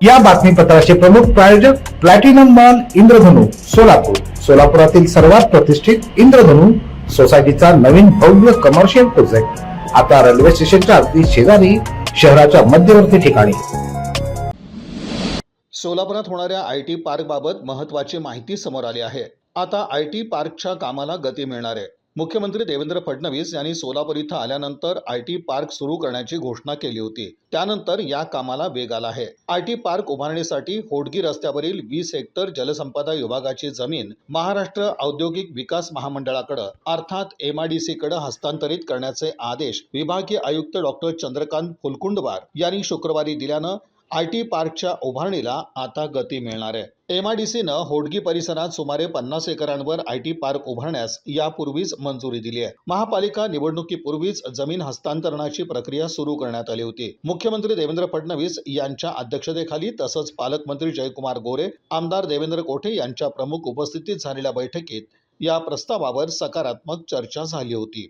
या बातमीपत्राचे प्रमुख प्रायोजक प्लॅटिनम मॉल इंद्रधनु सोलापूर. सोलापुरातील सर्वात प्रतिष्ठित इंद्रधनु सोसायटीचा नवीन भव्य कमर्शियल प्रोजेक्ट आता रेल्वे स्टेशनच्या अगदी शेजारी शहराच्या मध्यवर्ती ठिकाणी. सोलापुरात होणाऱ्या आय टी पार्कबाबत महत्त्वाची माहिती समोर आली आहे. आता आय टी पार्कच्या कामाला गती मिळणार आहे. मुख्यमंत्री देवेंद्र फडणवीस यांनी सोलापूर इथं आल्यानंतर आय टी पार्क सुरू करण्याची घोषणा केली होती. त्यानंतर या कामाला वेग आला आहे. आय टी पार्क उभारणीसाठी होडगी रस्त्यावरील वीस हेक्टर जलसंपदा विभागाची जमीन महाराष्ट्र औद्योगिक विकास महामंडळाकडे अर्थात एमआयडीसी कडे हस्तांतरित करण्याचे आदेश विभागीय आयुक्त डॉक्टर चंद्रकांत फुलकुंडवार यांनी शुक्रवारी दिल्यानं आय टी पार्कच्या उभारणीला आता गती मिळणार आहे. एमआयडीसीनं होडगी परिसरात सुमारे पन्नास एकरांवर आय टी पार्क उभारण्यास यापूर्वीच मंजुरी दिली आहे. महापालिका निवडणुकीपूर्वीच जमीन हस्तांतरणाची प्रक्रिया सुरू करण्यात आली होती. मुख्यमंत्री देवेंद्र फडणवीस यांच्या अध्यक्षतेखाली तसंच पालकमंत्री जयकुमार गोरे आमदार देवेंद्र कोठे यांच्या प्रमुख उपस्थितीत झालेल्या बैठकीत या प्रस्तावावर सकारात्मक चर्चा झाली होती.